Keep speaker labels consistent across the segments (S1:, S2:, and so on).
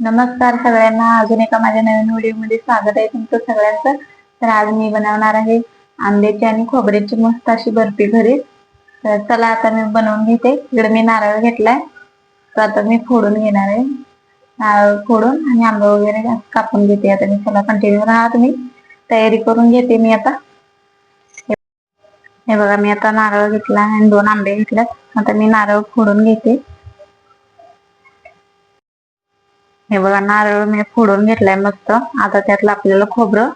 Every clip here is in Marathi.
S1: नमस्कार सगळ्यांना. अजून एका माझ्या नवीन व्हिडिओमध्ये स्वागत आहे तुमचं सगळ्यांचं. तर आज मी बनवणार आहे आंब्याची आणि खोबऱ्याची मस्त अशी बर्फी घरी तर चला आता मी बनवून घेते. इकडे मी नारळ घेतलाय. तर आता मी फोडून घेणार आहे. नारळ फोडून आणि आंबा वगैरे कापून घेते आता मी. चला कंटिन्यू राहा तुम्ही. तयारी करून घेते मी आता. हे बघा मी आता नारळ घेतला आणि दोन आंबे घेतल्यात. आता मी नारळ फोडून घेते. हे बघा नारळ मी फोडून घेतलाय मस्त. आता त्यातलं आपल्याला खोबरं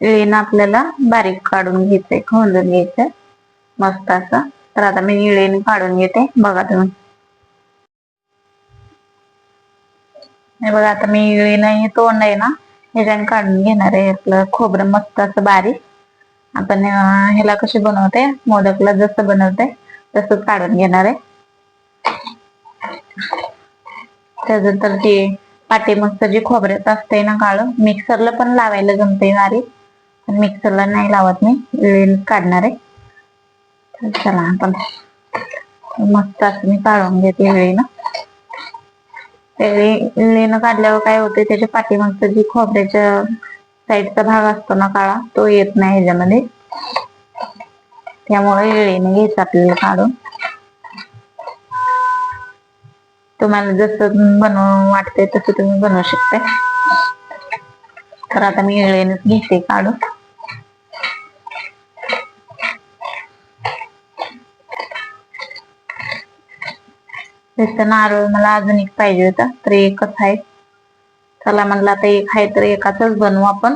S1: इळीनं आपल्याला बारीक काढून घ्यायचंय खोंदून घ्यायचंय मस्त असं. तर आता मी इळीने काढून घेते. बघा तुम्ही. हे बघा आता मी इळीनं हे तोंड आहे ना ह्याच्याने काढून घेणार आहे. आपलं खोबरं मस्त असं बारीक. आपण ह्याला कशी बनवते? मोदकला जसं बनवते तसंच काढून घेणार आहे. त्याच्यानंतर ती ते मस्त जे खोबऱ्याचं असतंय ना काळं मिक्सरला पण लावायला जमते बारीक पण मिक्सरला नाही लावत मी काढणार आहे. चला आपण मस्त असं मी काढून घेते वेळीनं इळी काढल्यावर काय होते त्याच्या पाठीमागचा जे खोबऱ्याच्या साईडचा भाग असतो ना काळा तो येत नाही ह्याच्यामध्ये. त्यामुळे इळीने घ्यायचा आपल्याला काढून. तुम्हाला जसं बनवू वाटतंय तसं तुम्ही बनवू शकता तर आता मी इळेनच घेते काढून. त्याचं नारळ मला अजून एक पाहिजे होता तर एकच आहे. चला म्हणलं आता एक आहे तर एकाच बनवू आपण.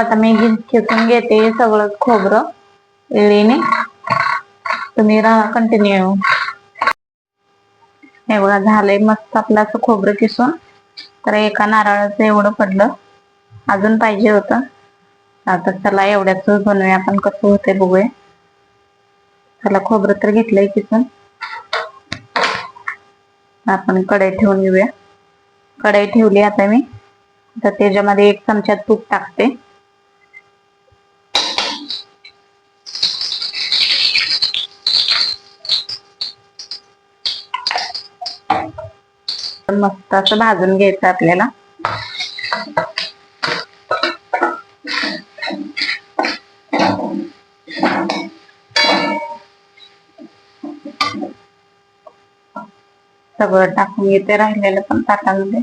S1: आता मी खेचून घेते सगळं खोबरं वेळीने तुम्ही राहा कंटिन्यू हे बघा झालंय मस्त आपलं असं खोबरं किसून. तर एका नारळाचं एवढं पडलं. अजून पाहिजे होतं. आता चला एवढ्याच बनवूया आपण कसं होतंय बघूया. त्याला खोबरं तर घेतलंय किसून. आपण कढई ठेवून घेऊया. कढई ठेवली आता मी. तर त्याच्यामध्ये एक चमचा तूप टाकते. मस्त असं भाजून घ्यायचं आपल्याला. सगळं टाकून येते राहिलेलं पण ताटामध्ये.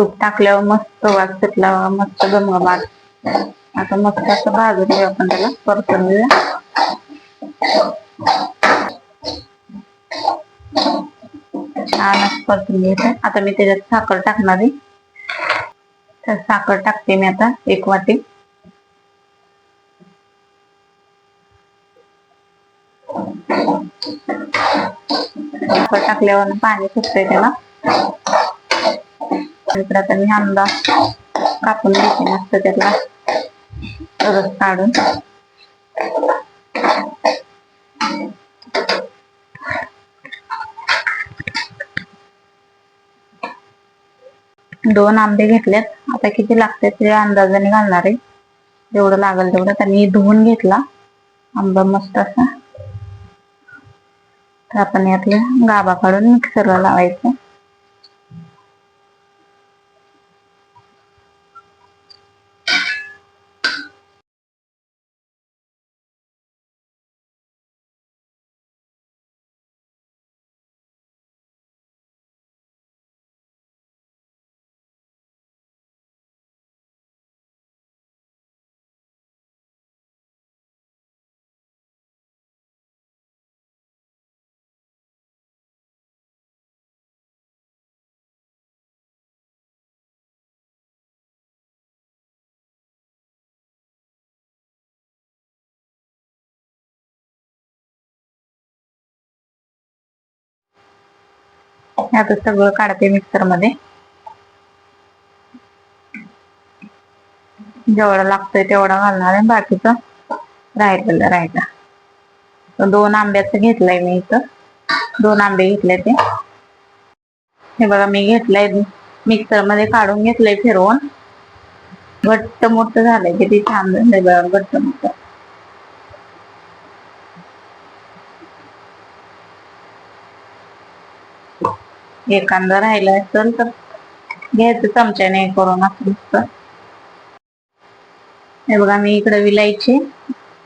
S1: तूप टाकल्यावर मस्त वास सुटला मस्त गमगमाट आता मस्त असं भाजून घेऊ आपण त्याला. परतून घेऊया. छान परतून घ्यायचं. आता मी त्याच्यात साखर टाकणार आहे. तर साखर टाकते मी आता एक वाटी. साखर टाकल्यावर पाणी सुटतंय त्याला. इकडे आता मी आंबा कापून घेते मस्त त्याला. रस काढून. दोन आंबे घेतलेत. आता किती लागते ते अंदाजाने घालणार आहे. जेवढं लागेल तेवढं त्यांनी धुवून घेतला. आंबा मस्त असा. तर आपण यातले गाभा काढून मिक्सरला लावायचं. आता सगळं काढते मिक्सरमध्ये जेवढा लागतंय तेवढा घालणार आहे बाकीचं राहिलेलं राहिला तर दोन आंब्याचं घेतलंय मी इथं. दोन आंबे घेतले ते. हे बघा मी घेतलंय मिक्सरमध्ये काढून घेतलंय फिरवून. घट्ट मोठं झालंय किती छान. झालंय बघा घट्ट मोठं. एखादा राहिला असेल तर घ्यायचं चमच्याने करून असं नुसतं हे बघा मी इकडे विलायची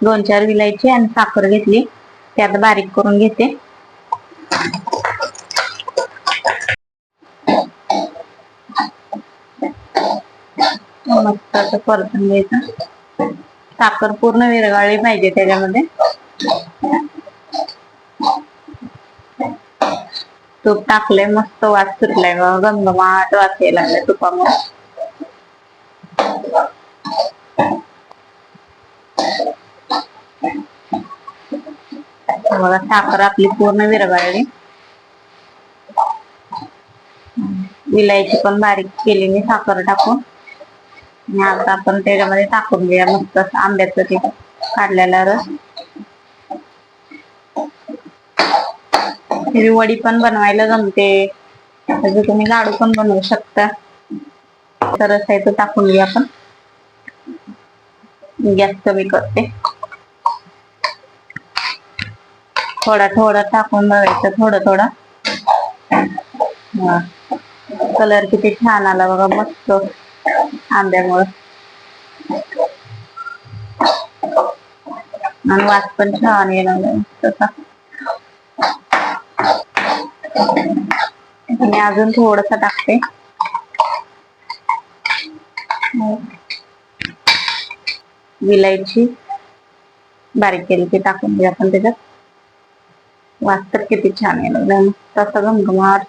S1: दोन चार विलायची आणि साखर घेतली. ते आता बारीक करून घेते. मस्त असं परतून घ्यायचं. साखर पूर्ण विरघळली पाहिजे त्याच्यामध्ये. तूप टाकलंय मस्त वास सुटलाय गमगमाट वास यायला लागलाय तुपामुळे. बघा साखर आपली पूर्ण विरघळली. विलायची पण बारीक केली मी साखर टाकून. आणि आता आपण त्याच्यामध्ये टाकून घेऊया मस्त आंब्याचं ते काढलेला रस. हिरवी वडी पण बनवायला जमते. म्हणजे तुम्ही लाडू पण बनवू शकता. तर रस आहे तो टाकून घेऊया आपण. गॅस कमी करते. थोडा थोडा टाकून बघायचं थोडं थोडं. कलर किती छान आला बघा मस्त आंब्यामुळे. आणि वास पण छान येणार तसा मी अजून थोडस टाकते. विलायची बारीक केली ती टाकून दे आपण त्याच्यात. वास तर किती छान आहे मस्त असा घमघमाट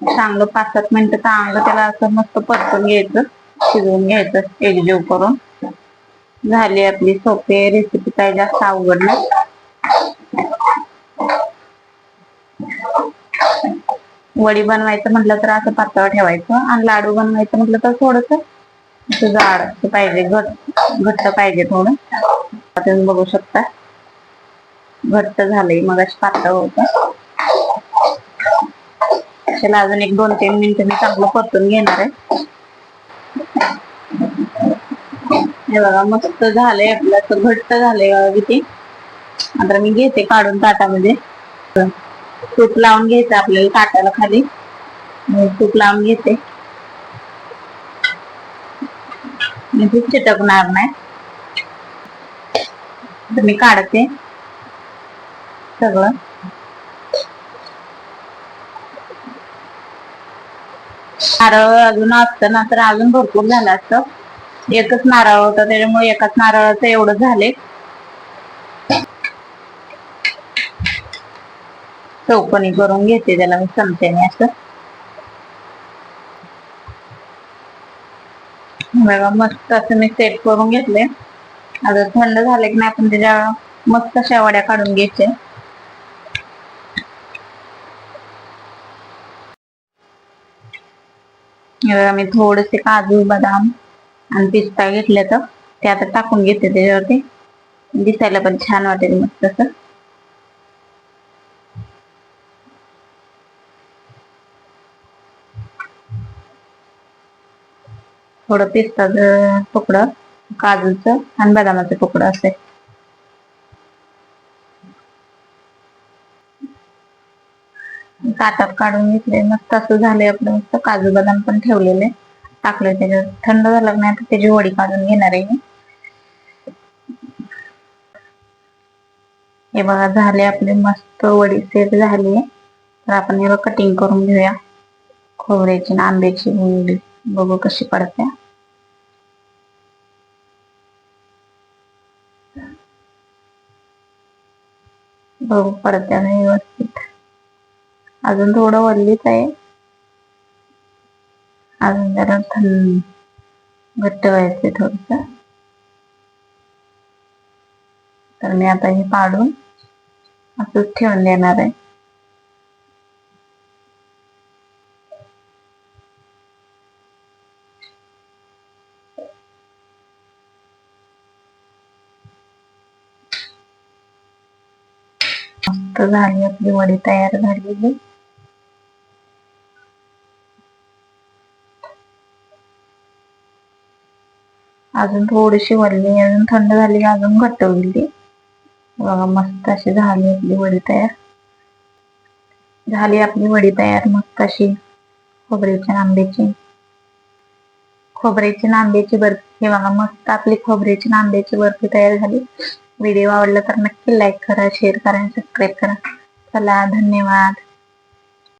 S1: चांगलं पाच सात मिनिटं चांगलं त्याला असं मस्त परतून घ्यायचं शिजवून घ्यायचं एकजीव करून. झाली आपली सोपी रेसिपी काय जास्त अवघड नाही. वडी बनवायचं म्हटलं तर असं पातळ ठेवायचं आणि लाडू बनवायचं म्हटलं तर थोडस असं जाड पाहिजे घट घट्ट पाहिजे थोडं. तुम्ही बघू शकता. घट्ट झालंय मग पातळ होत. त्याला अजून एक दोन तीन मिनिटं मी चांगलं परतून घेणार आहे. हे बघा मस्त झालंय आपलं तर घट्ट झालंय किती. आता मी घेते काढून ताटामध्ये. तूप लावून घ्यायचं आपल्याला ताटाला खाली. तूप लावून घेते. मी चिटकणार नाही. तर मी काढते. सगळं. नारळ अजून असतं ना तर अजून भरपूर झालं असतं. एकच नारळ होता त्याच्यामुळे एकाच नारळाचं एवढं झाले. चौकणी करून घेते त्याला मी चमच्याने असं. बघा मस्त असं मी सेट करून घेतले आता थंड झाले की नाही आपण त्याच्या मस्त अशा वड्या काढून घ्यायचे मी थोडेसे काजू बदाम आणि पिस्ता घेतल्या तर ते आता टाकून घेते त्याच्यावरती. दिसायला पण छान वाटेल मस्त असं थोडं पिस्ताचं तुकडं काजूचं आणि बदामाचं तुकडं असेल ताटात काढून घेतले मस्त असं झालंय आपलं. मस्त काजू बदाम पण ठेवलेले. टाकलं त्याच्यात. थंड झालं नाही तर त्याची वडी काढून घेणार आहे मी. हे बघा झाले आपले मस्त वडी सेट झाली. तर आपण हे कटिंग करून घेऊया. खोबऱ्याची आंब्याची वडी बघू कशी पडते. बघू पडत्या व्यवस्थित. अजून थोडं वल्लीच आहे. अजून जरा थंड घट्ट व्हायचे थोडस. तर मी आता हे पाडून असंच ठेवून देणार आहे. झाली आपली वडी तयार झालेली. अजून थोडीशी वरली अजून थंड झाली की अजून घट्ट होईल ती. बघा मस्त अशी झाली आपली वडी तयार. झाली आपली वडी तयार मस्त अशी खोबऱ्याच्या आंब्याची. खोबऱ्याची आंब्याची बर्फी. हे बघा मस्त आपली खोबऱ्याची आंब्याची बर्फी तयार झाली. व्हिडिओ आवडला तर नक्की लाईक करा शेअर करा आणि सबस्क्राईब करा. चला धन्यवाद.